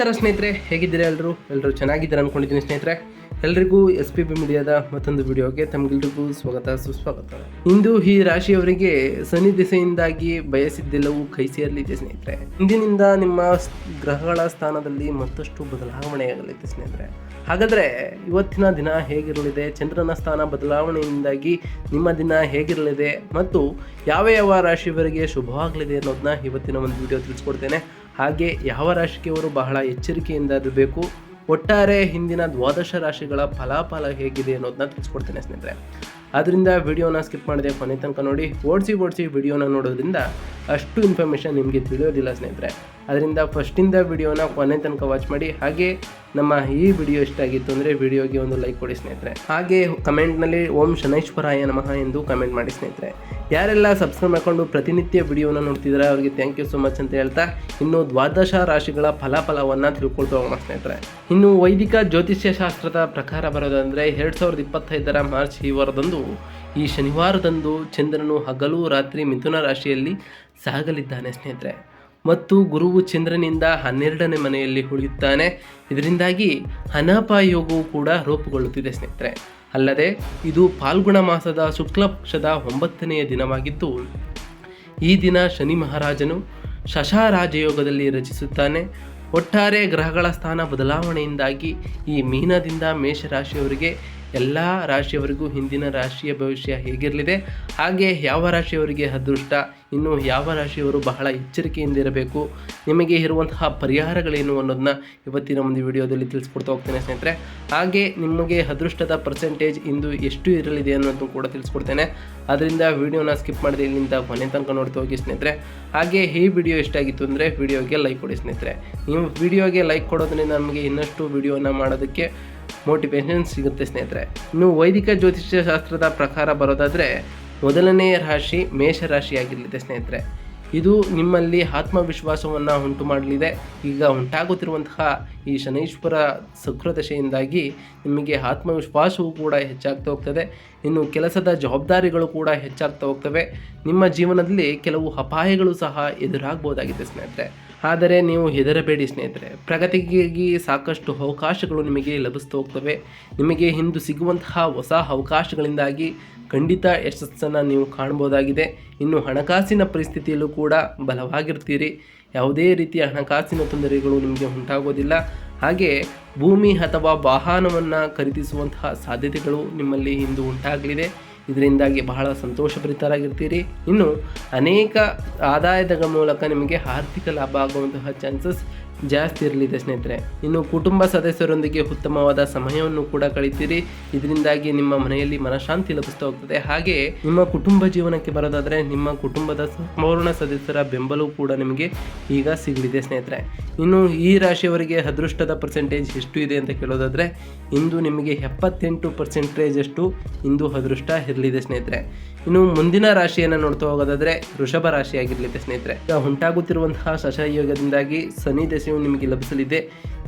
ನಮಸ್ಕಾರ ಸ್ನೇಹಿತರೆ, ಹೇಗಿದ್ದೀರಾ ಎಲ್ಲರೂ ಎಲ್ಲರೂ ಚೆನ್ನಾಗಿದ್ದೀರಾ ಅಂದ್ಕೊಂಡಿದ್ದೀನಿ ಸ್ನೇಹಿತರೆ. ಎಲ್ರಿಗೂ ಎಸ್ ಪಿ ಬಿ ಮೀಡಿಯಾದ ಮತ್ತೊಂದು ವಿಡಿಯೋಗೆ ತಮಗೆಲ್ರಿಗೂ ಸ್ವಾಗತ, ಸುಸ್ವಾಗತ. ಇಂದು ಈ ರಾಶಿಯವರಿಗೆ ಸನ್ನಿ ದಿಸೆಯಿಂದಾಗಿ ಬಯಸಿದ್ದೆಲ್ಲವೂ ಕೈ ಸೇರಲಿದೆ ಸ್ನೇಹಿತರೆ. ಇಂದಿನಿಂದ ನಿಮ್ಮ ಗ್ರಹಗಳ ಸ್ಥಾನದಲ್ಲಿ ಮತ್ತಷ್ಟು ಬದಲಾವಣೆಯಾಗಲಿದೆ ಸ್ನೇಹಿತರೆ. ಹಾಗಾದರೆ ಇವತ್ತಿನ ದಿನ ಹೇಗಿರಲಿದೆ? ಚಂದ್ರನ ಸ್ಥಾನ ಬದಲಾವಣೆಯಿಂದಾಗಿ ನಿಮ್ಮ ದಿನ ಹೇಗಿರಲಿದೆ? ಮತ್ತು ಯಾವ ಯಾವ ರಾಶಿಯವರಿಗೆ ಶುಭವಾಗಲಿದೆ ಅನ್ನೋದನ್ನ ಇವತ್ತಿನ ಒಂದು ವಿಡಿಯೋ ತಿಳಿಸ್ಕೊಡ್ತೇನೆ. ಹಾಗೆ ಯಾವ ರಾಶಿಗೆವರು ಬಹಳ ಎಚ್ಚರಿಕೆಯಿಂದ ಇರಬೇಕು, ಒಟ್ಟಾರೆ ಹಿಂದಿನ ದ್ವಾದಶ ರಾಶಿಗಳ ಫಲಾಫಲ ಹೇಗಿದೆ ಅನ್ನೋದನ್ನ ತಿಳಿಸ್ಕೊಡ್ತೇನೆ ಸ್ನೇಹಿತರೆ. ಅದರಿಂದ ವಿಡಿಯೋನ ಸ್ಕಿಪ್ ಮಾಡಿದೆ ಕೊನೆ ತನಕ ನೋಡಿ, ಓಡಿಸಿ ಓಡಿಸಿ ವಿಡಿಯೋನ ನೋಡೋದ್ರಿಂದ ಅಷ್ಟು ಇನ್ಫಾರ್ಮೇಷನ್ ನಿಮಗೆ ತಿಳಿಯೋದಿಲ್ಲ ಸ್ನೇಹಿತರೆ. ಅದರಿಂದ ಫಸ್ಟಿಂದ ವಿಡಿಯೋನ ಕೊನೆ ತನಕ ವಾಚ್ ಮಾಡಿ. ಹಾಗೆ ನಮ್ಮ ಈ ವಿಡಿಯೋ ಇಷ್ಟ ಆಗಿತ್ತು ಅಂದರೆ ವಿಡಿಯೋಗೆ ಒಂದು ಲೈಕ್ ಕೊಡಿ ಸ್ನೇಹಿತರೆ. ಹಾಗೆ ಕಮೆಂಟ್ನಲ್ಲಿ ಓಂ ಶನೈಶ್ವರಾಯ ನಮಃ ಎಂದು ಕಮೆಂಟ್ ಮಾಡಿ ಸ್ನೇಹಿತರೆ. ಯಾರೆಲ್ಲ ಸಬ್ಸ್ಕ್ರೈಬ್ ಮಾಡ್ಕೊಂಡು ಪ್ರತಿನಿತ್ಯ ವಿಡಿಯೋನ ನೋಡ್ತಿದ್ದಾರೆ, ಅವರಿಗೆ ಥ್ಯಾಂಕ್ ಯು ಸೋ ಮಚ್ ಅಂತ ಹೇಳ್ತಾ ಇನ್ನು ದ್ವಾದಶ ರಾಶಿಗಳ ಫಲಾಫಲವನ್ನು ತಿಳ್ಕೊಳ್ತಾ ಹೋಗೋಣ ಸ್ನೇಹಿತರೆ. ಇನ್ನು ವೈದಿಕ ಜ್ಯೋತಿಷ್ಯ ಶಾಸ್ತ್ರದ ಪ್ರಕಾರ ಬರೋದಂದರೆ ಎರಡು ಸಾವಿರದ ಇಪ್ಪತ್ತೈದರ ಮಾರ್ಚ್ ಈ ಈ ಶನಿವಾರದಂದು ಚಂದ್ರನು ಹಗಲು ರಾತ್ರಿ ಮಿಥುನ ರಾಶಿಯಲ್ಲಿ ಸಾಗಲಿದ್ದಾನೆ ಸ್ನೇಹಿತರೆ. ಮತ್ತು ಗುರುವು ಚಂದ್ರನಿಂದ ಹನ್ನೆರಡನೇ ಮನೆಯಲ್ಲಿ ಉಳಿಯುತ್ತಾನೆ. ಇದರಿಂದಾಗಿ ಹನಾಪಾಯ ಯೋಗವು ಕೂಡ ರೂಪುಗೊಳ್ಳುತ್ತಿದೆ ಸ್ನೇಹಿತರೆ. ಅಲ್ಲದೆ ಇದು ಫಾಲ್ಗುಣ ಮಾಸದ ಶುಕ್ಲ ಪಕ್ಷದ ಒಂಬತ್ತನೆಯ ದಿನವಾಗಿದ್ದು ಈ ದಿನ ಶನಿ ಮಹಾರಾಜನು ಶಶಾರಾಜಯೋಗದಲ್ಲಿ ರಚಿಸುತ್ತಾನೆ. ಒಟ್ಟಾರೆ ಗ್ರಹಗಳ ಸ್ಥಾನ ಬದಲಾವಣೆಯಿಂದಾಗಿ ಈ ಮೀನದಿಂದ ಮೇಷರಾಶಿಯವರಿಗೆ ಎಲ್ಲ ರಾಶಿಯವರಿಗೂ ಹಿಂದಿನ ರಾಶಿಯ ಭವಿಷ್ಯ ಹೇಗಿರಲಿದೆ? ಹಾಗೆ ಯಾವ ರಾಶಿಯವರಿಗೆ ಅದೃಷ್ಟ? ಇನ್ನು ಯಾವ ರಾಶಿಯವರು ಬಹಳ ಎಚ್ಚರಿಕೆಯಿಂದ ಇರಬೇಕು, ನಿಮಗೆ ಇರುವಂತಹ ಪರಿಹಾರಗಳೇನು ಅನ್ನೋದನ್ನ ಇವತ್ತಿನ ಒಂದು ವಿಡಿಯೋದಲ್ಲಿ ತಿಳಿಸ್ಕೊಡ್ತಾ ಹೋಗ್ತೇನೆ ಸ್ನೇಹಿತರೆ. ಹಾಗೆ ನಿಮಗೆ ಅದೃಷ್ಟದ ಪರ್ಸೆಂಟೇಜ್ ಇಂದು ಎಷ್ಟು ಇರಲಿದೆ ಅನ್ನೋದು ಕೂಡ ತಿಳಿಸ್ಕೊಡ್ತೇನೆ. ಅದರಿಂದ ವಿಡಿಯೋನ ಸ್ಕಿಪ್ ಮಾಡಿದೆ ಇಲ್ಲಿಂದ ಕೊನೆ ತನಕ ನೋಡ್ತಾ ಹೋಗಿ ಸ್ನೇಹಿತರೆ. ಹಾಗೆ ಈ ವಿಡಿಯೋ ಇಷ್ಟ ಆಗಿತ್ತು ಅಂದರೆ ವಿಡಿಯೋಗೆ ಲೈಕ್ ಕೊಡಿ ಸ್ನೇಹಿತರೆ. ನೀವು ವಿಡಿಯೋಗೆ ಲೈಕ್ ಕೊಡೋದ್ರಿಂದ ನಮಗೆ ಇನ್ನಷ್ಟು ವಿಡಿಯೋನ ಮಾಡೋದಕ್ಕೆ ಮೋಟಿವೇಶನ್ ಸಿಗುತ್ತೆ ಸ್ನೇಹಿತರೆ. ಇನ್ನು ವೈದಿಕ ಜ್ಯೋತಿಷ್ಯ ಶಾಸ್ತ್ರದ ಪ್ರಕಾರ ಬರೋದಾದರೆ ಮೊದಲನೇ ರಾಶಿ ಮೇಷರಾಶಿಯಾಗಿರಲಿದೆ ಸ್ನೇಹಿತರೆ. ಇದು ನಿಮ್ಮಲ್ಲಿ ಆತ್ಮವಿಶ್ವಾಸವನ್ನು ಉಂಟು ಮಾಡಲಿದೆ. ಈಗ ಉಂಟಾಗುತ್ತಿರುವಂತಹ ಈ ಶನೈಶ್ವರ ಸಕೃದಶೆಯಿಂದಾಗಿ ನಿಮಗೆ ಆತ್ಮವಿಶ್ವಾಸವೂ ಕೂಡ ಹೆಚ್ಚಾಗ್ತಾ ಹೋಗ್ತದೆ. ಇನ್ನು ಕೆಲಸದ ಜವಾಬ್ದಾರಿಗಳು ಕೂಡ ಹೆಚ್ಚಾಗ್ತಾ ಹೋಗ್ತವೆ. ನಿಮ್ಮ ಜೀವನದಲ್ಲಿ ಕೆಲವು ಅಪಾಯಗಳು ಸಹ ಎದುರಾಗ್ಬೋದಾಗಿದೆ ಸ್ನೇಹಿತರೆ. ಆದರೆ ನೀವು ಹೆದರಬೇಡಿ ಸ್ನೇಹಿತರೆ. ಪ್ರಗತಿಗಾಗಿ ಸಾಕಷ್ಟು ಅವಕಾಶಗಳು ನಿಮಗೆ ಲಭಿಸ್ತಾ ಹೋಗ್ತವೆ. ನಿಮಗೆ ಇಂದು ಸಿಗುವಂತಹ ಹೊಸ ಅವಕಾಶಗಳಿಂದಾಗಿ ಖಂಡಿತ ಯಶಸ್ಸನ್ನು ನೀವು ಕಾಣ್ಬೋದಾಗಿದೆ ಇನ್ನು ಹಣಕಾಸಿನ ಪರಿಸ್ಥಿತಿಯಲ್ಲೂ ಕೂಡ ಬಲವಾಗಿರ್ತೀರಿ. ಯಾವುದೇ ರೀತಿಯ ಹಣಕಾಸಿನ ತೊಂದರೆಗಳು ನಿಮಗೆ ಉಂಟಾಗೋದಿಲ್ಲ. ಹಾಗೆ ಭೂಮಿ ಅಥವಾ ವಾಹನವನ್ನು ಖರೀದಿಸುವಂತಹ ಸಾಧ್ಯತೆಗಳು ನಿಮ್ಮಲ್ಲಿ ಇಂದು ಉಂಟಾಗಲಿದೆ. ಇದರಿಂದಾಗಿ ಬಹಳ ಸಂತೋಷಭರಿತರಾಗಿರ್ತೀರಿ. ಇನ್ನು ಅನೇಕ ಆದಾಯದ ಮೂಲಕ ನಿಮಗೆ ಆರ್ಥಿಕ ಲಾಭ ಆಗುವಂತಹ ಚಾನ್ಸಸ್ ಜಾಸ್ತಿ ಇರಲಿದೆ ಸ್ನೇಹಿತರೆ. ಇನ್ನು ಕುಟುಂಬ ಸದಸ್ಯರೊಂದಿಗೆ ಉತ್ತಮವಾದ ಸಮಯವನ್ನು ಕೂಡ ಕಳಿತೀರಿ. ಇದರಿಂದಾಗಿ ನಿಮ್ಮ ಮನೆಯಲ್ಲಿ ಮನಶಾಂತಿ ಲಭಿಸ್ತಾ ಹೋಗ್ತದೆ. ಹಾಗೆ ನಿಮ್ಮ ಕುಟುಂಬ ಜೀವನಕ್ಕೆ ಬರೋದಾದರೆ ನಿಮ್ಮ ಕುಟುಂಬದ ಸಂಪೂರ್ಣ ಸದಸ್ಯರ ಬೆಂಬಲವೂ ಕೂಡ ನಿಮಗೆ ಈಗ ಸಿಗಲಿದೆ ಸ್ನೇಹಿತರೆ. ಇನ್ನು ಈ ರಾಶಿಯವರಿಗೆ ಅದೃಷ್ಟದ ಪರ್ಸೆಂಟೇಜ್ ಎಷ್ಟು ಇದೆ ಅಂತ ಕೇಳೋದಾದರೆ, ಇಂದು ನಿಮಗೆ ಎಪ್ಪತ್ತೆಂಟು ಪರ್ಸೆಂಟೇಜ್ ಅಷ್ಟು ಇಂದು ಅದೃಷ್ಟ ಇರಲಿದೆ ಸ್ನೇಹಿತರೆ. ಇನ್ನು ಮುಂದಿನ ರಾಶಿಯನ್ನು ನೋಡ್ತಾ ಹೋಗೋದಾದ್ರೆ ವೃಷಭ ರಾಶಿಯಾಗಿರಲಿದೆ ಸ್ನೇಹಿತರೆ. ಈಗ ಉಂಟಾಗುತ್ತಿರುವಂತಹ ಶಶಯೋಗದಿಂದಾಗಿ ಶನಿ ದೆಸೆಯು ನಿಮಗೆ ಲಭಿಸಲಿದೆ.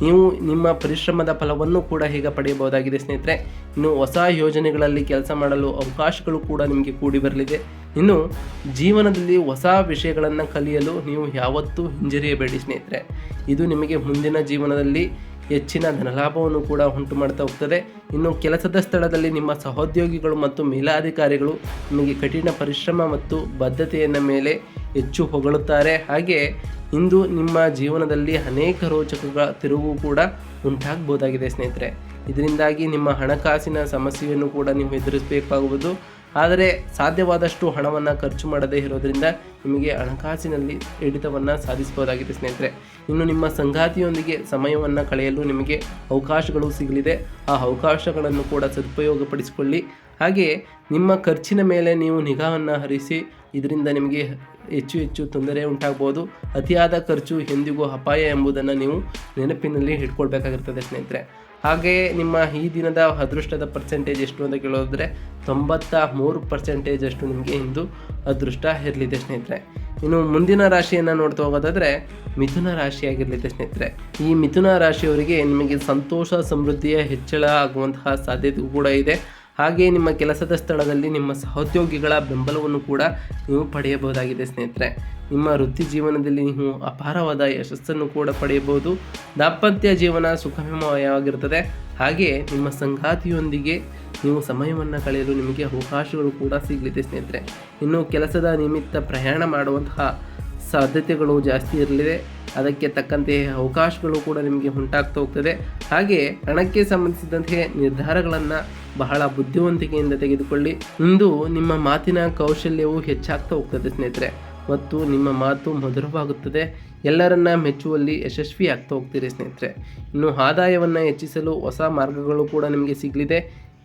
ನೀವು ನಿಮ್ಮ ಪರಿಶ್ರಮದ ಫಲವನ್ನು ಕೂಡ ಈಗ ಪಡೆಯಬಹುದಾಗಿದೆ ಸ್ನೇಹಿತರೆ? ಇನ್ನು ಹೊಸ ಯೋಜನೆಗಳಲ್ಲಿ ಕೆಲಸ ಮಾಡಲು ಅವಕಾಶಗಳು ಕೂಡ ನಿಮಗೆ ಕೂಡಿ ಬರಲಿದೆ. ಇನ್ನು ಜೀವನದಲ್ಲಿ ಹೊಸ ವಿಷಯಗಳನ್ನು ಕಲಿಯಲು ನೀವು ಯಾವತ್ತೂ ಹಿಂಜರಿಯಬೇಡಿ ಸ್ನೇಹಿತರೆ. ಇದು ನಿಮಗೆ ಮುಂದಿನ ಜೀವನದಲ್ಲಿ ಹೆಚ್ಚಿನ ಧನಲಾಭವನ್ನು ಕೂಡ ಉಂಟು ಮಾಡ್ತಾ ಹೋಗ್ತದೆ. ಇನ್ನು ಕೆಲಸದ ಸ್ಥಳದಲ್ಲಿ ನಿಮ್ಮ ಸಹೋದ್ಯೋಗಿಗಳು ಮತ್ತು ಮೇಲಾಧಿಕಾರಿಗಳು ನಿಮಗೆ ಕಠಿಣ ಪರಿಶ್ರಮ ಮತ್ತು ಬದ್ಧತೆಯನ್ನು ಮೇಲೆ ಹೆಚ್ಚು ಹೊಗಳುತ್ತಾರೆ. ಹಾಗೆ ಇಂದು ನಿಮ್ಮ ಜೀವನದಲ್ಲಿ ಅನೇಕ ರೋಚಕಗಳ ತಿರುವು ಕೂಡ ಉಂಟಾಗಬಹುದಾಗಿದೆ ಸ್ನೇಹಿತರೆ. ಇದರಿಂದಾಗಿ ನಿಮ್ಮ ಹಣಕಾಸಿನ ಸಮಸ್ಯೆಯನ್ನು ಕೂಡ ನೀವು ಎದುರಿಸಬೇಕಾಗುವುದು. ಆದರೆ ಸಾಧ್ಯವಾದಷ್ಟು ಹಣವನ್ನು ಖರ್ಚು ಮಾಡದೇ ಇರೋದರಿಂದ ನಿಮಗೆ ಹಣಕಾಸಿನಲ್ಲಿ ಹಿಡಿತವನ್ನು ಸಾಧಿಸಬಹುದಾಗಿದೆ ಸ್ನೇಹಿತರೆ. ಇನ್ನು ನಿಮ್ಮ ಸಂಗಾತಿಯೊಂದಿಗೆ ಸಮಯವನ್ನು ಕಳೆಯಲು ನಿಮಗೆ ಅವಕಾಶಗಳು ಸಿಗಲಿದೆ. ಆ ಅವಕಾಶಗಳನ್ನು ಕೂಡ ಸದುಪಯೋಗಪಡಿಸಿಕೊಳ್ಳಿ. ಹಾಗೆಯೇ ನಿಮ್ಮ ಖರ್ಚಿನ ಮೇಲೆ ನೀವು ನಿಗಾವನ್ನು ಹರಿಸಿ ಇದರಿಂದ ನಿಮಗೆ ಹೆಚ್ಚು ಹೆಚ್ಚು ತೊಂದರೆ ಉಂಟಾಗ್ಬೋದು ಅತಿಯಾದ ಖರ್ಚು ಎಂದಿಗೂ ಅಪಾಯ ಎಂಬುದನ್ನು ನೀವು ನೆನಪಿನಲ್ಲಿ ಇಟ್ಕೊಳ್ಬೇಕಾಗಿರ್ತದೆ ಸ್ನೇಹಿತರೆ. ಹಾಗೆಯೇ ನಿಮ್ಮ ಈ ದಿನದ ಅದೃಷ್ಟದ ಪರ್ಸೆಂಟೇಜ್ ಎಷ್ಟು ಅಂತ ಕೇಳೋದ್ರೆ ತೊಂಬತ್ತ ಮೂರು ಪರ್ಸೆಂಟೇಜ್ ಅಷ್ಟು ನಿಮಗೆ ಇಂದು ಅದೃಷ್ಟ ಇರಲಿದೆ ಸ್ನೇಹಿತರೆ. ಇನ್ನು ಮುಂದಿನ ರಾಶಿಯನ್ನು ನೋಡ್ತಾ ಹೋಗೋದಾದರೆ ಮಿಥುನ ರಾಶಿಯಾಗಿರಲಿದೆ ಸ್ನೇಹಿತರೆ. ಈ ಮಿಥುನ ರಾಶಿಯವರಿಗೆ ನಿಮಗೆ ಸಂತೋಷ, ಸಮೃದ್ಧಿಯ ಹೆಚ್ಚಳ ಆಗುವಂತಹ ಸಾಧ್ಯತೆ ಕೂಡ ಇದೆ. ಹಾಗೆ ನಿಮ್ಮ ಕೆಲಸದ ಸ್ಥಳದಲ್ಲಿ ನಿಮ್ಮ ಸಹೋದ್ಯೋಗಿಗಳ ಬೆಂಬಲವನ್ನು ಕೂಡ ನೀವು ಪಡೆಯಬಹುದಾಗಿದೆ ಸ್ನೇಹಿತರೆ. ನಿಮ್ಮ ವೃತ್ತಿ ಜೀವನದಲ್ಲಿ ನೀವು ಅಪಾರವಾದ ಯಶಸ್ಸನ್ನು ಕೂಡ ಪಡೆಯಬಹುದು. ದಾಂಪತ್ಯ ಜೀವನ ಸುಖಮಯವಾಗಿರುತ್ತದೆ ಹಾಗೆ ನಿಮ್ಮ ಸಂಗಾತಿಯೊಂದಿಗೆ ನೀವು ಸಮಯವನ್ನು ಕಳೆಯಲು ನಿಮಗೆ ಅವಕಾಶಗಳು ಕೂಡ ಸಿಗಲಿದೆ ಸ್ನೇಹಿತರೆ. ಇನ್ನು ಕೆಲಸದ ನಿಮಿತ್ತ ಪ್ರಯಾಣ ಮಾಡುವಂತಹ ಸಾಧ್ಯತೆಗಳು ಜಾಸ್ತಿ ಇರಲಿದೆ ಅದಕ್ಕೆ ತಕ್ಕಂತೆ ಅವಕಾಶಗಳು ಕೂಡ ನಿಮಗೆ ಉಂಟಾಗ್ತಾ ಹೋಗ್ತದೆ. ಹಾಗೆ ಹಣಕ್ಕೆ ಸಂಬಂಧಿಸಿದಂತೆ ನಿರ್ಧಾರಗಳನ್ನು ಬಹಳ ಬುದ್ಧಿವಂತಿಕೆಯಿಂದ ತೆಗೆದುಕೊಳ್ಳಿ. ಇಂದು ನಿಮ್ಮ ಮಾತಿನ ಕೌಶಲ್ಯವು ಹೆಚ್ಚಾಗ್ತಾ ಹೋಗ್ತದೆ ಸ್ನೇಹಿತರೆ. ಮತ್ತು ನಿಮ್ಮ ಮಾತು ಮಧುರವಾಗುತ್ತದೆ. ಎಲ್ಲರನ್ನ ಮೆಚ್ಚುವಲ್ಲಿ ಯಶಸ್ವಿ ಆಗ್ತಾ ಹೋಗ್ತೀರಿ ಸ್ನೇಹಿತರೆ. ಇನ್ನು ಆದಾಯವನ್ನು ಹೆಚ್ಚಿಸಲು ಹೊಸ ಮಾರ್ಗಗಳು ಕೂಡ ನಿಮಗೆ ಸಿಗಲಿದೆ.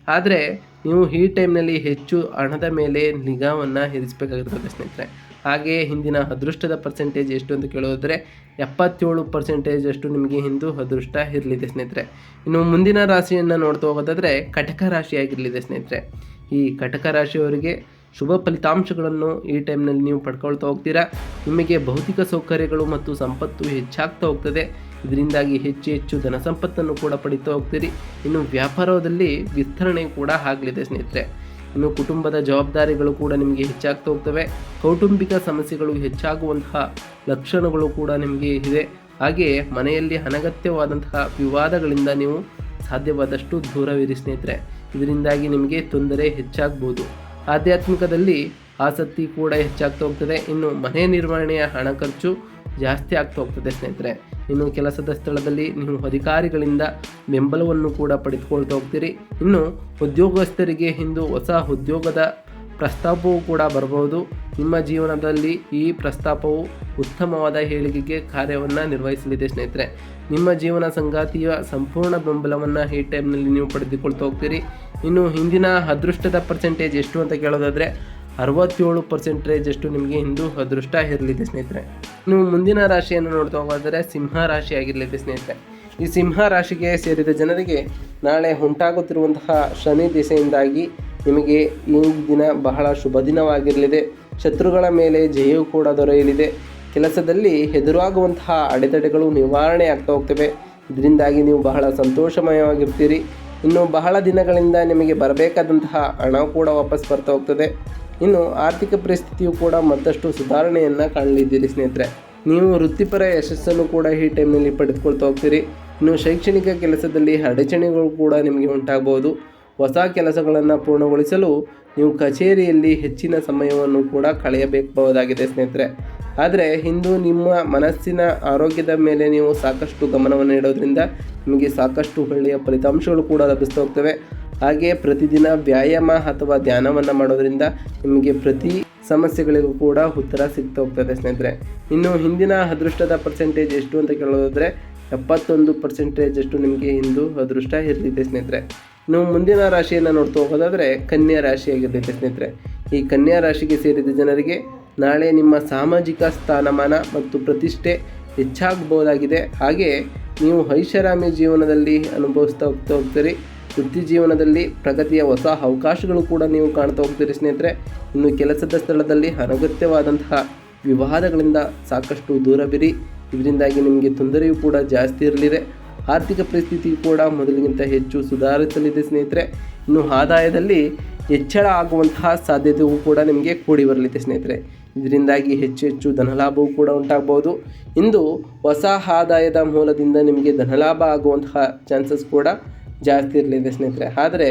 ಆದರೆ ನೀವು ಈ ಟೈಮ್ನಲ್ಲಿ ಹೆಚ್ಚು ಹಣದ ಮೇಲೆ ನಿಗಾವನ್ನು ಇರಿಸಬೇಕಾಗಿರ್ತದೆ ಸ್ನೇಹಿತರೆ. ಹಾಗೆ ಹಿಂದಿನ ಅದೃಷ್ಟದ ಪರ್ಸೆಂಟೇಜ್ ಎಷ್ಟು ಅಂತ ಕೇಳೋದಾದರೆ ಎಪ್ಪತ್ತೇಳು ಪರ್ಸೆಂಟೇಜ್ ಅಷ್ಟು ನಿಮಗೆ ಹಿಂದೂ ಅದೃಷ್ಟ ಇರಲಿದೆ ಸ್ನೇಹಿತರೆ. ಇನ್ನು ಮುಂದಿನ ರಾಶಿಯನ್ನು ನೋಡ್ತಾ ಹೋಗೋದಾದರೆ ಕಟಕ ರಾಶಿಯಾಗಿರಲಿದೆ ಸ್ನೇಹಿತರೆ. ಈ ಕಟಕ ರಾಶಿಯವರಿಗೆ ಶುಭ ಫಲಿತಾಂಶಗಳನ್ನು ಈ ಟೈಮ್ನಲ್ಲಿ ನೀವು ಪಡ್ಕೊಳ್ತಾ ಹೋಗ್ತೀರಾ. ನಿಮಗೆ ಭೌತಿಕ ಸೌಕರ್ಯಗಳು ಮತ್ತು ಸಂಪತ್ತು ಹೆಚ್ಚಾಗ್ತಾ ಹೋಗ್ತದೆ. ಇದರಿಂದಾಗಿ ಹೆಚ್ಚು ಹೆಚ್ಚು ಧನ ಸಂಪತ್ತನ್ನು ಕೂಡ ಪಡಿತಾ ಹೋಗ್ತೀರಿ. ಇನ್ನು ವ್ಯಾಪಾರದಲ್ಲಿ ವಿಸ್ತರಣೆ ಕೂಡ ಆಗಲಿದೆ ಸ್ನೇಹಿತರೆ. ಇನ್ನು ಕುಟುಂಬದ ಜವಾಬ್ದಾರಿಗಳು ಕೂಡ ನಿಮಗೆ ಹೆಚ್ಚಾಗ್ತಾ ಹೋಗ್ತವೆ. ಕೌಟುಂಬಿಕ ಸಮಸ್ಯೆಗಳು ಹೆಚ್ಚಾಗುವಂತಹ ಲಕ್ಷಣಗಳು ಕೂಡ ನಿಮಗೆ ಇದೆ. ಹಾಗೆಯೇ ಮನೆಯಲ್ಲಿ ಅನಗತ್ಯವಾದಂತಹ ವಿವಾದಗಳಿಂದ ನೀವು ಸಾಧ್ಯವಾದಷ್ಟು ದೂರವಿರಿ ಸ್ನೇಹಿತರೆ. ಇದರಿಂದಾಗಿ ನಿಮಗೆ ತೊಂದರೆ ಹೆಚ್ಚಾಗ್ಬೋದು. ಆಧ್ಯಾತ್ಮಿಕದಲ್ಲಿ ಆಸಕ್ತಿ ಕೂಡ ಹೆಚ್ಚಾಗ್ತಾ ಹೋಗ್ತದೆ. ಇನ್ನು ಮನೆ ನಿರ್ವಹಣೆಯ ಹಣ ಖರ್ಚು ಜಾಸ್ತಿ ಆಗ್ತಾ ಹೋಗ್ತದೆ ಸ್ನೇಹಿತರೆ. ಇನ್ನು ಕೆಲಸದ ಸ್ಥಳದಲ್ಲಿ ನೀವು ಅಧಿಕಾರಿಗಳಿಂದ ಬೆಂಬಲವನ್ನು ಕೂಡ ಪಡೆದುಕೊಳ್ತಾ ಹೋಗ್ತೀರಿ. ಇನ್ನು ಉದ್ಯೋಗಸ್ಥರಿಗೆ ಇಂದು ಹೊಸ ಉದ್ಯೋಗದ ಪ್ರಸ್ತಾಪವೂ ಕೂಡ ಬರಬಹುದು. ನಿಮ್ಮ ಜೀವನದಲ್ಲಿ ಈ ಪ್ರಸ್ತಾಪವು ಉತ್ತಮವಾದ ಹೇಳಿಕೆಗೆ ಕಾರ್ಯವನ್ನು ನಿರ್ವಹಿಸಲಿದೆ ಸ್ನೇಹಿತರೆ. ನಿಮ್ಮ ಜೀವನ ಸಂಗಾತಿಯ ಸಂಪೂರ್ಣ ಬೆಂಬಲವನ್ನು ಈ ಟೈಮ್ನಲ್ಲಿ ನೀವು ಪಡೆದುಕೊಳ್ತಾ ಹೋಗ್ತೀರಿ. ಇನ್ನು ಹಿಂದಿನ ಅದೃಷ್ಟದ ಪರ್ಸೆಂಟೇಜ್ ಎಷ್ಟು ಅಂತ ಕೇಳೋದಾದರೆ ಅರವತ್ತೇಳು ಪರ್ಸೆಂಟೇಜ್ ಅಷ್ಟು ನಿಮಗೆ ಹಿಂದೂ ಅದೃಷ್ಟ ಇರಲಿದೆ ಸ್ನೇಹಿತರೆ. ನೀವು ಮುಂದಿನ ರಾಶಿಯನ್ನು ನೋಡ್ತಾ ಹೋಗೋದಾದರೆ ಸಿಂಹ ರಾಶಿ ಆಗಿರಲಿದೆ ಸ್ನೇಹಿತರೆ. ಈ ಸಿಂಹ ರಾಶಿಗೆ ಸೇರಿದ ಜನರಿಗೆ ನಾಳೆ ಉಂಟಾಗುತ್ತಿರುವಂತಹ ಶನಿ ದಿಸೆಯಿಂದಾಗಿ ನಿಮಗೆ ಈ ದಿನ ಬಹಳ ಶುಭ ದಿನವಾಗಿರಲಿದೆ. ಶತ್ರುಗಳ ಮೇಲೆ ಜಯವು ಕೂಡ ದೊರೆಯಲಿದೆ. ಕೆಲಸದಲ್ಲಿ ಎದುರಾಗುವಂತಹ ಅಡೆತಡೆಗಳು ನಿವಾರಣೆ ಆಗ್ತಾ ಹೋಗ್ತವೆ. ಇದರಿಂದಾಗಿ ನೀವು ಬಹಳ ಸಂತೋಷಮಯವಾಗಿರ್ತೀರಿ. ಇನ್ನು ಬಹಳ ದಿನಗಳಿಂದ ನಿಮಗೆ ಬರಬೇಕಾದಂತಹ ಹಣ ಕೂಡ ವಾಪಸ್ ಬರ್ತಾ ಹೋಗ್ತದೆ. ಇನ್ನು ಆರ್ಥಿಕ ಪರಿಸ್ಥಿತಿಯು ಕೂಡ ಮತ್ತಷ್ಟು ಸುಧಾರಣೆಯನ್ನು ಕಾಣಲಿದ್ದೀರಿ ಸ್ನೇಹಿತರೆ. ನೀವು ವೃತ್ತಿಪರ ಯಶಸ್ಸನ್ನು ಕೂಡ ಈ ಟೈಮ್ನಲ್ಲಿ ಪಡೆದುಕೊಳ್ತಾ ಹೋಗ್ತೀರಿ. ಇನ್ನು ಶೈಕ್ಷಣಿಕ ಕೆಲಸದಲ್ಲಿ ಅಡಚಣೆಗಳು ಕೂಡ ನಿಮಗೆ ಉಂಟಾಗಬಹುದು ಹೊಸ ಕೆಲಸಗಳನ್ನು ಪೂರ್ಣಗೊಳಿಸಲು ನೀವು ಕಚೇರಿಯಲ್ಲಿ ಹೆಚ್ಚಿನ ಸಮಯವನ್ನು ಕೂಡ ಕಳೆಯಬೇಕಾಗಿದೆ ಸ್ನೇಹಿತರೆ. ಆದರೆ ಇಂದು ನಿಮ್ಮ ಮನಸ್ಸಿನ ಆರೋಗ್ಯದ ಮೇಲೆ ನೀವು ಸಾಕಷ್ಟು ಗಮನವನ್ನು ಇಡೋದ್ರಿಂದ ನಿಮಗೆ ಸಾಕಷ್ಟು ಒಳ್ಳೆಯ ಫಲಿತಾಂಶಗಳು ಕೂಡ ಲಭಿಸ್ತಾ ಹೋಗ್ತವೆ. ಹಾಗೆ ಪ್ರತಿದಿನ ವ್ಯಾಯಾಮ ಅಥವಾ ಧ್ಯಾನವನ್ನು ಮಾಡೋದ್ರಿಂದ ನಿಮಗೆ ಪ್ರತಿ ಸಮಸ್ಯೆಗಳಿಗೂ ಕೂಡ ಉತ್ತರ ಸಿಗ್ತಾ ಹೋಗ್ತದೆ ಸ್ನೇಹಿತರೆ. ಇನ್ನು ಹಿಂದಿನ ಅದೃಷ್ಟದ ಪರ್ಸೆಂಟೇಜ್ ಎಷ್ಟು ಅಂತ ಕೇಳೋದಾದರೆ ಎಪ್ಪತ್ತೊಂದು ಪರ್ಸೆಂಟೇಜ್ ಅಷ್ಟು ನಿಮಗೆ ಇಂದು ಅದೃಷ್ಟ ಇರಲಿದೆ ಸ್ನೇಹಿತರೆ. ನೀವು ಮುಂದಿನ ರಾಶಿಯನ್ನು ನೋಡ್ತಾ ಹೋಗೋದಾದರೆ ಕನ್ಯಾ ರಾಶಿಯಾಗಿರಲಿದೆ ಸ್ನೇಹಿತರೆ. ಈ ಕನ್ಯಾ ರಾಶಿಗೆ ಸೇರಿದ ಜನರಿಗೆ ನಾಳೆ ನಿಮ್ಮ ಸಾಮಾಜಿಕ ಸ್ಥಾನಮಾನ ಮತ್ತು ಪ್ರತಿಷ್ಠೆ ಹೆಚ್ಚಾಗಬಹುದಾಗಿದೆ. ಹಾಗೆ ನೀವು ಐಷಾರಾಮಿ ಜೀವನದಲ್ಲಿ ಅನುಭವಿಸ್ತಾ ಹೋಗ್ತಾ ಹೋಗ್ತೀರಿ. ವೃತ್ತಿ ಜೀವನದಲ್ಲಿ ಪ್ರಗತಿಯ ಹೊಸ ಅವಕಾಶಗಳು ಕೂಡ ನೀವು ಕಾಣ್ತಾ ಹೋಗ್ತೀರಿ ಸ್ನೇಹಿತರೆ. ಇನ್ನು ಕೆಲಸದ ಸ್ಥಳದಲ್ಲಿ ಅನಗತ್ಯವಾದಂತಹ ವಿವಾದಗಳಿಂದ ಸಾಕಷ್ಟು ದೂರವಿರಿ ಇದರಿಂದಾಗಿ ನಿಮಗೆ ತೊಂದರೆಯೂ ಕೂಡ ಜಾಸ್ತಿ ಇರಲಿದೆ. ಆರ್ಥಿಕ ಪರಿಸ್ಥಿತಿ ಕೂಡ ಮೊದಲಿಗಿಂತ ಹೆಚ್ಚು ಸುಧಾರಿಸಲಿದೆ ಸ್ನೇಹಿತರೆ. ಇನ್ನು ಆದಾಯದಲ್ಲಿ ಹೆಚ್ಚಳ ಆಗುವಂತಹ ಸಾಧ್ಯತೆಯೂ ಕೂಡ ನಿಮಗೆ ಕೂಡಿ ಬರಲಿದೆ ಸ್ನೇಹಿತರೆ. ಇದರಿಂದಾಗಿ ಹೆಚ್ಚು ಹೆಚ್ಚು ಧನಲಾಭವೂ ಕೂಡ ಉಂಟಾಗಬಹುದು. ಇಂದು ಹೊಸ ಆದಾಯದ ಮೂಲದಿಂದ ನಿಮಗೆ ಧನಲಾಭ ಆಗುವಂತಹ ಚಾನ್ಸಸ್ ಕೂಡ ಜಾಸ್ತಿ ಇರಲಿದೆ ಸ್ನೇಹಿತರೆ. ಆದರೆ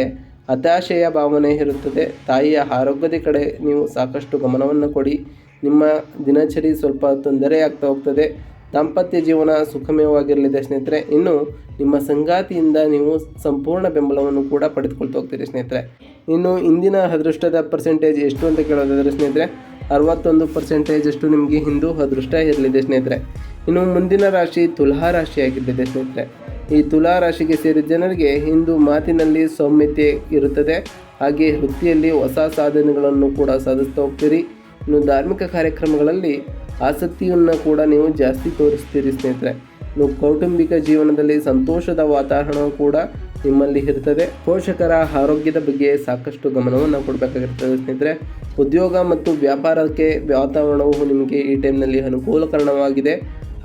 ಹತಾಶೆಯ ಭಾವನೆ ಇರುತ್ತದೆ. ತಾಯಿಯ ಆರೋಗ್ಯದ ಕಡೆ ನೀವು ಸಾಕಷ್ಟು ಗಮನವನ್ನು ಕೊಡಿ. ನಿಮ್ಮ ದಿನಚರಿ ಸ್ವಲ್ಪ ತೊಂದರೆ ಆಗ್ತಾ ಹೋಗ್ತದೆ. ದಾಂಪತ್ಯ ಜೀವನ ಸುಖಮಯವಾಗಿರಲಿದೆ ಸ್ನೇಹಿತರೆ. ಇನ್ನು ನಿಮ್ಮ ಸಂಗಾತಿಯಿಂದ ನೀವು ಸಂಪೂರ್ಣ ಬೆಂಬಲವನ್ನು ಕೂಡ ಪಡೆದುಕೊಳ್ತಾ ಹೋಗ್ತೀರಿ ಸ್ನೇಹಿತರೆ. ಇನ್ನು ಇಂದಿನ ಅದೃಷ್ಟದ ಪರ್ಸೆಂಟೇಜ್ ಎಷ್ಟು ಅಂತ ಕೇಳೋದಾದರೆ ಸ್ನೇಹಿತರೆ, ಅರವತ್ತೊಂದು ಪರ್ಸೆಂಟೇಜ್ ಅಷ್ಟು ನಿಮಗೆ ಹಿಂದೂ ಅದೃಷ್ಟ ಇರಲಿದೆ ಸ್ನೇಹಿತರೆ. ಇನ್ನು ಮುಂದಿನ ರಾಶಿ ತುಲಾ ರಾಶಿಯಾಗಿರಲಿದೆ ಸ್ನೇಹಿತರೆ. ಈ ತುಲಾ ರಾಶಿಗೆ ಸೇರಿದ ಜನರಿಗೆ ಇಂದು ಮಾತಿನಲ್ಲಿ ಸೌಮ್ಯತೆ ಇರುತ್ತದೆ. ಹಾಗೆ ವೃತ್ತಿಯಲ್ಲಿ ಹೊಸ ಸಾಧನೆಗಳನ್ನು ಕೂಡ ಸಾಧಿಸ್ತಾ ಹೋಗ್ತೀರಿ. ಇನ್ನು ಧಾರ್ಮಿಕ ಕಾರ್ಯಕ್ರಮಗಳಲ್ಲಿ ಆಸಕ್ತಿಯನ್ನು ಕೂಡ ನೀವು ಜಾಸ್ತಿ ತೋರಿಸ್ತೀರಿ ಸ್ನೇಹಿತರೆ. ಇನ್ನು ಕೌಟುಂಬಿಕ ಜೀವನದಲ್ಲಿ ಸಂತೋಷದ ವಾತಾವರಣ ಕೂಡ ನಿಮ್ಮಲ್ಲಿ ಇರ್ತದೆ. ಪೋಷಕರ ಆರೋಗ್ಯದ ಬಗ್ಗೆ ಸಾಕಷ್ಟು ಗಮನವನ್ನು ಕೊಡಬೇಕಾಗಿರ್ತದೆ ಸ್ನೇಹಿತರೆ. ಉದ್ಯೋಗ ಮತ್ತು ವ್ಯಾಪಾರಕ್ಕೆ ವಾತಾವರಣವು ನಿಮಗೆ ಈ ಟೈಮ್ನಲ್ಲಿ ಅನುಕೂಲಕರಣವಾಗಿದೆ.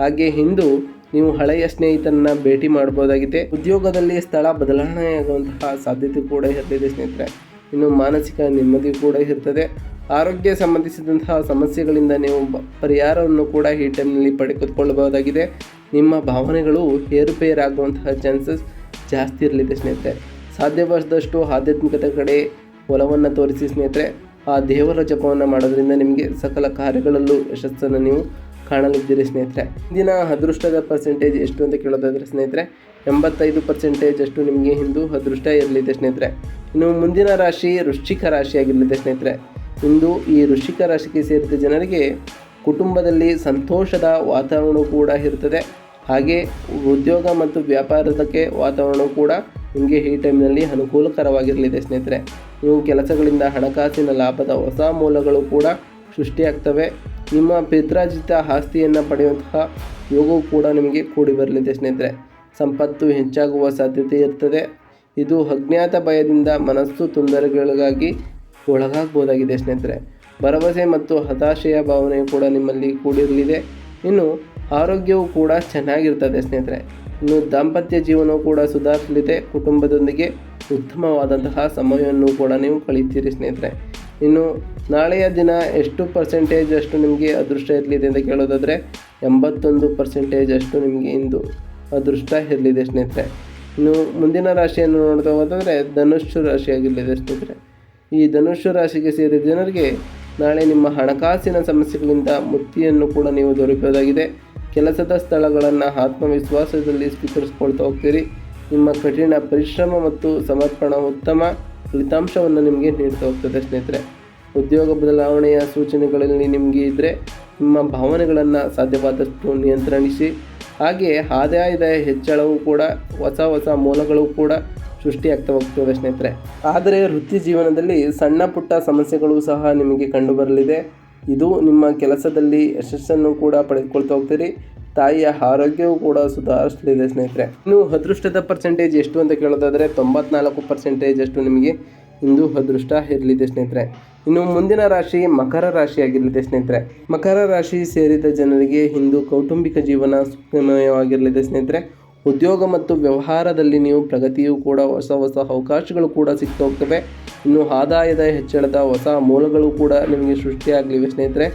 ಹಾಗೆ ಇಂದು ನೀವು ಹಳೆಯ ಸ್ನೇಹಿತರನ್ನ ಭೇಟಿ ಮಾಡಬಹುದಾಗಿದೆ ಉದ್ಯೋಗದಲ್ಲಿ ಸ್ಥಳ ಬದಲಾವಣೆಯಾಗುವಂತಹ ಸಾಧ್ಯತೆ ಕೂಡ ಇರ್ತದೆ ಸ್ನೇಹಿತರೆ. ಇನ್ನು ಮಾನಸಿಕ ನೆಮ್ಮದಿ ಕೂಡ ಇರ್ತದೆ. ಆರೋಗ್ಯ ಸಂಬಂಧಿಸಿದಂತಹ ಸಮಸ್ಯೆಗಳಿಂದ ನೀವು ಪರಿಹಾರವನ್ನು ಕೂಡ ಈ ಟೈಮ್ನಲ್ಲಿ ಪಡೆದುಕೊಳ್ಳಬಹುದಾಗಿದೆ. ನಿಮ್ಮ ಭಾವನೆಗಳು ಏರುಪೇರಾಗುವಂತಹ ಚಾನ್ಸಸ್ ಜಾಸ್ತಿ ಇರಲಿದೆ ಸ್ನೇಹಿತರೆ. ಸಾಧ್ಯವಾದಷ್ಟು ಆಧ್ಯಾತ್ಮಿಕತೆ ಕಡೆ ಒಲವನ್ನು ತೋರಿಸಿ ಸ್ನೇಹಿತರೆ. ಆ ದೇವರ ಜಪವನ್ನು ಮಾಡೋದರಿಂದ ನಿಮಗೆ ಸಕಲ ಕಾರ್ಯಗಳಲ್ಲೂ ಯಶಸ್ಸನ್ನು ನೀವು ಕಾಣಲಿದ್ದೀರಿ ಸ್ನೇಹಿತರೆ. ದಿನ ಅದೃಷ್ಟದ ಪರ್ಸೆಂಟೇಜ್ ಎಷ್ಟು ಅಂತ ಕೇಳೋದಾದ್ರೆ ಸ್ನೇಹಿತರೆ, ಎಂಬತ್ತೈದು ಪರ್ಸೆಂಟೇಜ್ ಅಷ್ಟು ನಿಮಗೆ ಇಂದು ಅದೃಷ್ಟ ಇರಲಿದೆ ಸ್ನೇಹಿತರೆ. ಇನ್ನು ಮುಂದಿನ ರಾಶಿ ವೃಶ್ಚಿಕ ರಾಶಿಯಾಗಿರಲಿದೆ ಸ್ನೇಹಿತರೆ. ಇಂದು ಈ ವೃಶ್ಚಿಕ ರಾಶಿಗೆ ಸೇರಿದ ಜನರಿಗೆ ಕುಟುಂಬದಲ್ಲಿ ಸಂತೋಷದ ವಾತಾವರಣ ಕೂಡ ಇರ್ತದೆ. ಹಾಗೆ ಉದ್ಯೋಗ ಮತ್ತು ವ್ಯಾಪಾರದಕ್ಕೆ ವಾತಾವರಣ ಕೂಡ ನಿಮಗೆ ಈ ಟೈಮ್ನಲ್ಲಿ ಅನುಕೂಲಕರವಾಗಿರಲಿದೆ ಸ್ನೇಹಿತರೆ. ನೀವು ಕೆಲಸಗಳಿಂದ ಹಣಕಾಸಿನ ಲಾಭದ ಹೊಸ ಮೂಲಗಳು ಕೂಡ ಸೃಷ್ಟಿಯಾಗ್ತವೆ. ನಿಮ್ಮ ಪಿತ್ರಾಜಿತ ಆಸ್ತಿಯನ್ನು ಪಡೆಯುವಂತಹ ಯೋಗವು ಕೂಡ ನಿಮಗೆ ಕೂಡಿ ಬರಲಿದೆ ಸ್ನೇಹಿತರೆ. ಸಂಪತ್ತು ಹೆಚ್ಚಾಗುವ ಸಾಧ್ಯತೆ ಇರ್ತದೆ. ಇದು ಅಜ್ಞಾತ ಭಯದಿಂದ ಮನಸ್ಸು ತೊಂದರೆಗಳಿಗಾಗಿ ಒಳಗಾಗಬಹುದಾಗಿದೆ ಸ್ನೇಹಿತರೆ. ಭರವಸೆ ಮತ್ತು ಹತಾಶೆಯ ಭಾವನೆ ಕೂಡ ನಿಮ್ಮಲ್ಲಿ ಕೂಡಿರಲಿದೆ. ಇನ್ನು ಆರೋಗ್ಯವು ಕೂಡ ಚೆನ್ನಾಗಿರ್ತದೆ ಸ್ನೇಹಿತರೆ. ಇನ್ನು ದಾಂಪತ್ಯ ಜೀವನವು ಕೂಡ ಸುಧಾರಿಸಲಿದೆ. ಕುಟುಂಬದೊಂದಿಗೆ ಉತ್ತಮವಾದಂತಹ ಸಮಯವನ್ನು ಕೂಡ ನೀವು ಕಳೀತೀರಿ ಸ್ನೇಹಿತರೆ. ಇನ್ನು ನಾಳೆಯ ದಿನ ಎಷ್ಟು ಪರ್ಸೆಂಟೇಜ್ ಅಷ್ಟು ನಿಮಗೆ ಅದೃಷ್ಟ ಇರಲಿದೆ ಅಂತ ಕೇಳೋದಾದರೆ ಎಂಬತ್ತೊಂದು ಪರ್ಸೆಂಟೇಜ್ ಅಷ್ಟು ನಿಮಗೆ ಇಂದು ಅದೃಷ್ಟ ಇರಲಿದೆ ಸ್ನೇಹಿತರೆ. ಇನ್ನು ಮುಂದಿನ ರಾಶಿಯನ್ನು ನೋಡ್ತಾ ಹೋದರೆ ಧನುಷ್ಯ ರಾಶಿಯಾಗಿರಲಿದೆ ಸ್ನೇಹಿತರೆ. ಈ ಧನುಷ್ಯ ರಾಶಿಗೆ ಸೇರಿದ ಜನರಿಗೆ ನಾಳೆ ನಿಮ್ಮ ಹಣಕಾಸಿನ ಸಮಸ್ಯೆಗಳಿಂದ ಮುಕ್ತಿಯನ್ನು ಕೂಡ ನೀವು ದೊರಕೋದಾಗಿದೆ ಕೆಲಸದ ಸ್ಥಳಗಳನ್ನು ಆತ್ಮವಿಶ್ವಾಸದಲ್ಲಿ ಸ್ವೀಕರಿಸ್ಕೊಳ್ತಾ ಹೋಗ್ತೀರಿ. ನಿಮ್ಮ ಕಠಿಣ ಪರಿಶ್ರಮ ಮತ್ತು ಸಮರ್ಪಣ ಉತ್ತಮ. ಫಲಿತಾಂಶವನ್ನು ನಿಮಗೆ ನೀಡ್ತಾ ಹೋಗ್ತದೆ ಸ್ನೇಹಿತರೆ. ಉದ್ಯೋಗ ಬದಲಾವಣೆಯ ಸೂಚನೆಗಳಲ್ಲಿ ನಿಮಗೆ ಇದ್ದರೆ ನಿಮ್ಮ ಭಾವನೆಗಳನ್ನು ಸಾಧ್ಯವಾದಷ್ಟು ನಿಯಂತ್ರಣಿಸಿ. ಹಾಗೆ ಆದಾಯದ ಹೆಚ್ಚಳವು ಕೂಡ, ಹೊಸ ಹೊಸ ಮೂಲಗಳು ಕೂಡ ಸೃಷ್ಟಿಯಾಗ್ತಾ ಹೋಗ್ತವೆ ಸ್ನೇಹಿತರೆ. ಆದರೆ ವೃತ್ತಿ ಜೀವನದಲ್ಲಿ ಸಣ್ಣ ಪುಟ್ಟ ಸಮಸ್ಯೆಗಳು ಸಹ ನಿಮಗೆ ಕಂಡುಬರಲಿದೆ. ಇದು ನಿಮ್ಮ ಕೆಲಸದಲ್ಲಿ ಯಶಸ್ಸನ್ನು ಕೂಡ ಪಡೆದುಕೊಳ್ತಾ ಹೋಗ್ತೀರಿ. ತಾಯಿಯ ಆರೋಗ್ಯವೂ ಕೂಡ ಸುಧಾರಿಸಲಿದೆ ಸ್ನೇಹಿತರೆ. ಇನ್ನು ಅದೃಷ್ಟದ ಪರ್ಸೆಂಟೇಜ್ ಎಷ್ಟು ಅಂತ ಕೇಳೋದಾದರೆ ತೊಂಬತ್ನಾಲ್ಕು ಪರ್ಸೆಂಟೇಜ್ ಅಷ್ಟು ನಿಮಗೆ ಇಂದು ಅದೃಷ್ಟ ಇರಲಿದೆ ಸ್ನೇಹಿತರೆ. ಇನ್ನು ಮುಂದಿನ ರಾಶಿ ಮಕರ ರಾಶಿಯಾಗಿರಲಿದೆ ಸ್ನೇಹಿತರೆ. ಮಕರ ರಾಶಿ ಸೇರಿದ ಜನರಿಗೆ ಇಂದು ಕೌಟುಂಬಿಕ ಜೀವನ ಸುಖಮಯವಾಗಿರಲಿದೆ ಸ್ನೇಹಿತರೆ. ಉದ್ಯೋಗ ಮತ್ತು ವ್ಯವಹಾರದಲ್ಲಿ ನೀವು ಪ್ರಗತಿಯೂ ಕೂಡ ಹೊಸ ಹೊಸ ಅವಕಾಶಗಳು ಕೂಡ ಸಿಗ್ತಾ ಹೋಗ್ತವೆ ಇನ್ನು ಆದಾಯದ ಹೆಚ್ಚಳದ ಹೊಸ ಮೂಲಗಳು ಕೂಡ ನಿಮಗೆ ಸೃಷ್ಟಿಯಾಗಲಿವೆ ಸ್ನೇಹಿತರೆ.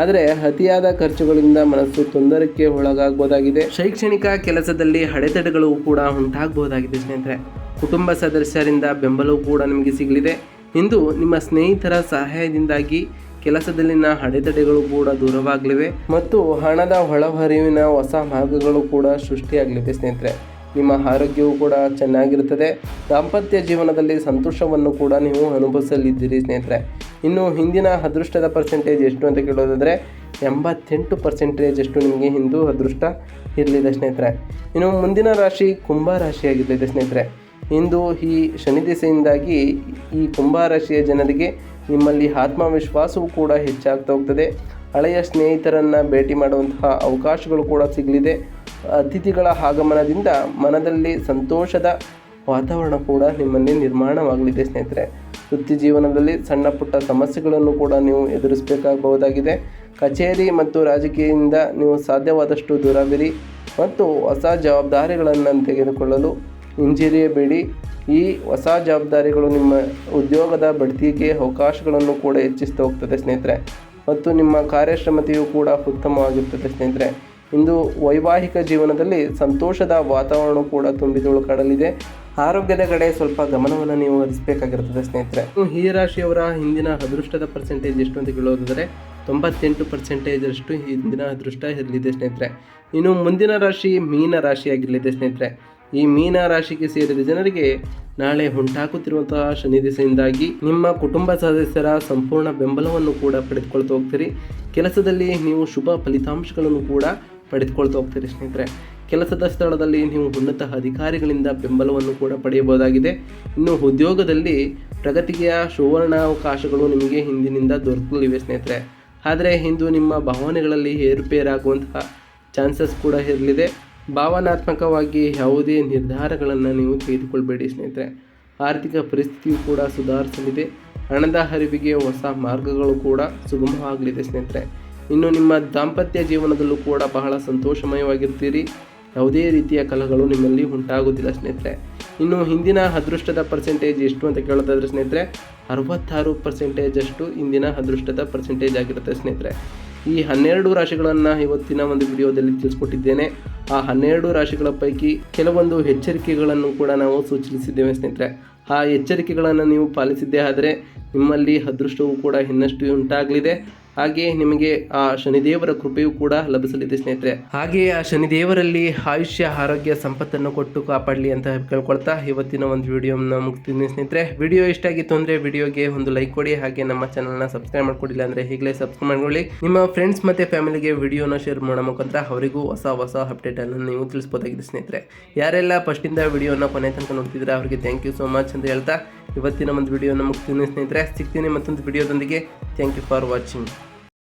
ಆದರೆ ಅತಿಯಾದ ಖರ್ಚುಗಳಿಂದ ಮನಸ್ಸು ತೊಂದರೆಗೆ ಒಳಗಾಗಬಹುದಾಗಿದೆ ಶೈಕ್ಷಣಿಕ ಕೆಲಸದಲ್ಲಿ ಅಡೆತಡೆಗಳು ಕೂಡ ಉಂಟಾಗಬಹುದಾಗಿದೆ ಸ್ನೇಹಿತರೆ. ಕುಟುಂಬ ಸದಸ್ಯರಿಂದ ಬೆಂಬಲವೂ ಕೂಡ ನಿಮಗೆ ಸಿಗಲಿದೆ. ಇಂದು ನಿಮ್ಮ ಸ್ನೇಹಿತರ ಸಹಾಯದಿಂದಾಗಿ ಕೆಲಸದಲ್ಲಿನ ಅಡೆತಡೆಗಳು ಕೂಡ ದೂರವಾಗಲಿವೆ ಮತ್ತು ಹಣದ ಒಳಹರಿವಿನ ಹೊಸ ಮಾರ್ಗಗಳು ಕೂಡ ಸೃಷ್ಟಿಯಾಗಲಿವೆ ಸ್ನೇಹಿತರೆ. ನಿಮ್ಮ ಆರೋಗ್ಯವು ಕೂಡ ಚೆನ್ನಾಗಿರುತ್ತದೆ. ದಾಂಪತ್ಯ ಜೀವನದಲ್ಲಿ ಸಂತೋಷವನ್ನು ಕೂಡ ನೀವು ಅನುಭವಿಸಲಿದ್ದೀರಿ ಸ್ನೇಹಿತರೆ. ಇನ್ನು ಹಿಂದಿನ ಅದೃಷ್ಟದ ಪರ್ಸೆಂಟೇಜ್ ಎಷ್ಟು ಅಂತ ಕೇಳೋದಾದರೆ, ಎಂಬತ್ತೆಂಟು ಪರ್ಸೆಂಟೇಜ್ ಅಷ್ಟು ನಿಮಗೆ ಹಿಂದೂ ಅದೃಷ್ಟ ಇರಲಿದೆ ಸ್ನೇಹಿತರೆ. ಇನ್ನು ಮುಂದಿನ ರಾಶಿ ಕುಂಭ ರಾಶಿಯಾಗಿರಲಿದೆ ಸ್ನೇಹಿತರೆ. ಇಂದು ಈ ಶನಿ ದಿಸೆಯಿಂದಾಗಿ ಈ ಕುಂಭ ರಾಶಿಯ ಜನರಿಗೆ ನಿಮ್ಮಲ್ಲಿ ಆತ್ಮವಿಶ್ವಾಸವೂ ಕೂಡ ಹೆಚ್ಚಾಗ್ತಾ ಹೋಗ್ತದೆ. ಹಳೆಯ ಸ್ನೇಹಿತರನ್ನು ಭೇಟಿ ಮಾಡುವಂತಹ ಅವಕಾಶಗಳು ಕೂಡ ಸಿಗಲಿದೆ. ಅತಿಥಿಗಳ ಆಗಮನದಿಂದ ಮನದಲ್ಲಿ ಸಂತೋಷದ ವಾತಾವರಣ ಕೂಡ ನಿಮ್ಮಲ್ಲಿ ನಿರ್ಮಾಣವಾಗಲಿದೆ ಸ್ನೇಹಿತರೆ. ವೃತ್ತಿ ಜೀವನದಲ್ಲಿ ಸಣ್ಣ ಪುಟ್ಟ ಸಮಸ್ಯೆಗಳನ್ನು ಕೂಡ ನೀವು ಎದುರಿಸಬೇಕಾಗಬಹುದಾಗಿದೆ. ಕಚೇರಿ ಮತ್ತು ರಾಜಕೀಯದಿಂದ ನೀವು ಸಾಧ್ಯವಾದಷ್ಟು ದೂರವಿರಿ ಮತ್ತು ಹೊಸ ಜವಾಬ್ದಾರಿಗಳನ್ನು ತೆಗೆದುಕೊಳ್ಳಲು ಹಿಂಜರಿಯಬೇಡಿ. ಈ ಹೊಸ ಜವಾಬ್ದಾರಿಗಳು ನಿಮ್ಮ ಉದ್ಯೋಗದ ಬಡ್ತಿಗೆ ಅವಕಾಶಗಳನ್ನು ಕೂಡ ಹೆಚ್ಚಿಸ್ತಾ ಹೋಗ್ತದೆ ಸ್ನೇಹಿತರೆ. ಮತ್ತು ನಿಮ್ಮ ಕಾರ್ಯಕ್ಷಮತೆಯು ಕೂಡ ಉತ್ತಮವಾಗಿರ್ತದೆ ಸ್ನೇಹಿತರೆ. ಇಂದು ವೈವಾಹಿಕ ಜೀವನದಲ್ಲಿ ಸಂತೋಷದ ವಾತಾವರಣ ಕೂಡ ತುಂಬಿದುಳುಕಾಡಲಿದೆ ಆರೋಗ್ಯದ ಕಡೆ ಸ್ವಲ್ಪ ಗಮನವನ್ನು ನೀವು ಹರಿಸಬೇಕಾಗಿರ್ತದೆ ಸ್ನೇಹಿತರೆ. ಈ ರಾಶಿಯವರ ಹಿಂದಿನ ಅದೃಷ್ಟದ ಪರ್ಸೆಂಟೇಜ್ ಎಷ್ಟು ಅಂತ ಕೇಳೋದಾದರೆ ತೊಂಬತ್ತೆಂಟು ಪರ್ಸೆಂಟೇಜ್ ಅಷ್ಟು ಹಿಂದಿನ ಅದೃಷ್ಟ ಇರಲಿದೆ ಸ್ನೇಹಿತರೆ. ಇನ್ನು ಮುಂದಿನ ರಾಶಿ ಮೀನ ರಾಶಿಯಾಗಿರಲಿದೆ ಸ್ನೇಹಿತರೆ. ಈ ಮೀನ ರಾಶಿಗೆ ಸೇರಿದ ಜನರಿಗೆ ನಾಳೆ ಉಂಟಾಗುತ್ತಿರುವಂತಹ ಶನಿ ದಿಸೆಯಿಂದಾಗಿ ನಿಮ್ಮ ಕುಟುಂಬ ಸದಸ್ಯರ ಸಂಪೂರ್ಣ ಬೆಂಬಲವನ್ನು ಕೂಡ ಪಡೆದುಕೊಳ್ತಾ ಹೋಗ್ತೀರಿ. ಕೆಲಸದಲ್ಲಿ ನೀವು ಶುಭ ಫಲಿತಾಂಶಗಳನ್ನು ಕೂಡ ಪಡೆದುಕೊಳ್ತಾ ಹೋಗ್ತೀರಿ ಸ್ನೇಹಿತರೆ. ಕೆಲಸದ ಸ್ಥಳದಲ್ಲಿ ನೀವು ಉನ್ನತ ಅಧಿಕಾರಿಗಳಿಂದ ಬೆಂಬಲವನ್ನು ಕೂಡ ಪಡೆಯಬಹುದಾಗಿದೆ. ಇನ್ನು ಉದ್ಯೋಗದಲ್ಲಿ ಪ್ರಗತಿಗೆಯ ಸುವರ್ಣಾವಕಾಶಗಳು ನಿಮಗೆ ಹಿಂದಿನಿಂದ ದೊರಕಲಿವೆ ಸ್ನೇಹಿತರೆ. ಆದರೆ ಇಂದು ನಿಮ್ಮ ಭಾವನೆಗಳಲ್ಲಿ ಏರುಪೇರಾಗುವಂತಹ ಚಾನ್ಸಸ್ ಕೂಡ ಇರಲಿದೆ. ಭಾವನಾತ್ಮಕವಾಗಿ ಯಾವುದೇ ನಿರ್ಧಾರಗಳನ್ನು ನೀವು ತೆಗೆದುಕೊಳ್ಬೇಡಿ ಸ್ನೇಹಿತರೆ. ಆರ್ಥಿಕ ಪರಿಸ್ಥಿತಿಯು ಕೂಡ ಸುಧಾರಿಸಲಿದೆ. ಹಣದ ಹರಿವಿಗೆ ಹೊಸ ಮಾರ್ಗಗಳು ಕೂಡ ಸುಗಮವಾಗಲಿದೆ ಸ್ನೇಹಿತರೆ. ಇನ್ನು ನಿಮ್ಮ ದಾಂಪತ್ಯ ಜೀವನದಲ್ಲೂ ಕೂಡ ಬಹಳ ಸಂತೋಷಮಯವಾಗಿರ್ತೀರಿ. ಯಾವುದೇ ರೀತಿಯ ಕಲಹಗಳು ನಿಮ್ಮಲ್ಲಿ ಉಂಟಾಗುವುದಿಲ್ಲ ಸ್ನೇಹಿತರೆ. ಇನ್ನು ಹಿಂದಿನ ಅದೃಷ್ಟದ ಪರ್ಸೆಂಟೇಜ್ ಎಷ್ಟು ಅಂತ ಕೇಳೋದಾದ್ರೆ ಸ್ನೇಹಿತರೆ, ಅರವತ್ತಾರು ಪರ್ಸೆಂಟೇಜ್ ಅಷ್ಟು ಇಂದಿನ ಅದೃಷ್ಟದ ಪರ್ಸೆಂಟೇಜ್ ಆಗಿರುತ್ತೆ ಸ್ನೇಹಿತರೆ. ಈ ಹನ್ನೆರಡು ರಾಶಿಗಳನ್ನು ಇವತ್ತಿನ ಒಂದು ವಿಡಿಯೋದಲ್ಲಿ ತಿಳಿಸ್ಕೊಟ್ಟಿದ್ದೇನೆ. ಆ ಹನ್ನೆರಡು ರಾಶಿಗಳ ಪೈಕಿ ಕೆಲವೊಂದು ಎಚ್ಚರಿಕೆಗಳನ್ನು ಕೂಡ ನಾವು ಸೂಚಿಸಿದ್ದೇವೆ ಸ್ನೇಹಿತರೆ. ಆ ಎಚ್ಚರಿಕೆಗಳನ್ನು ನೀವು ಪಾಲಿಸಿದ್ದೇ ಆದರೆ ನಿಮ್ಮಲ್ಲಿ ಅದೃಷ್ಟವು ಕೂಡ ಇನ್ನಷ್ಟು ಉಂಟಾಗಲಿದೆ. ಹಾಗೆ ನಿಮಗೆ ಆ ಶನಿದೇವರ ಕೃಪೆಯೂ ಕೂಡ ಲಭಿಸಲಿದೆ ಸ್ನೇಹಿತರೆ. ಹಾಗೆ ಆ ಶನಿದೇವರಲ್ಲಿ ಆಯುಷ್ಯ, ಆರೋಗ್ಯ, ಸಂಪತ್ತನ್ನು ಕೊಟ್ಟು ಕಾಪಾಡಲಿ ಅಂತ ಕೇಳ್ಕೊಳ್ತಾ ಇವತ್ತಿನ ಒಂದು ವಿಡಿಯೋನ ಮುಗ್ತೀನಿ ಸ್ನೇಹಿತರೆ. ವಿಡಿಯೋ ಇಷ್ಟ ಆಗಿತ್ತು ಅಂದರೆ ವಿಡಿಯೋಗೆ ಒಂದು ಲೈಕ್ ಕೊಡಿ, ಹಾಗೆ ನಮ್ಮ ಚಾನಲ್ನ ಸಬ್ಸ್ಕ್ರೈಬ್ ಮಾಡ್ಕೊಡಿಲ್ಲ ಅಂದರೆ ಈಗಲೇ ಸಬ್ಸ್ಕ್ರೈಬ್ ಮಾಡ್ಕೊಳ್ಳಿ. ನಿಮ್ಮ ಫ್ರೆಂಡ್ಸ್ ಮತ್ತು ಫ್ಯಾಮಿಲಿಗೆ ವಿಡಿಯೋನ ಶೇರ್ ಮಾಡೋ ಮುಖಾಂತರ ಅವರಿಗೂ ಹೊಸ ಹೊಸ ಅಪ್ಡೇಟನ್ನು ನೀವು ತಿಳಿಸ್ಬೋದಾಗಿದೆ ಸ್ನೇಹಿತರೆ. ಯಾರೆಲ್ಲ ಫಸ್ಟಿಂದ ವಿಡಿಯೋನ ಕೊನೆ ತನಕ ನೋಡ್ತಿದ್ರೆ ಅವರಿಗೆ ಥ್ಯಾಂಕ್ ಯು ಸೋ ಮಚ್ ಅಂತ ಹೇಳ್ತಾ ಇವತ್ತಿನ ಒಂದು ವಿಡಿಯೋ ನಮಗೆ ಸ್ನೇಹಿತರೆ ಸಿಗ್ತೀನಿ ಮತ್ತೊಂದು ವಿಡಿಯೋದೊಂದಿಗೆ ಥ್ಯಾಂಕ್ ಯು ಫಾರ್ ವಾಚಿಂಗ್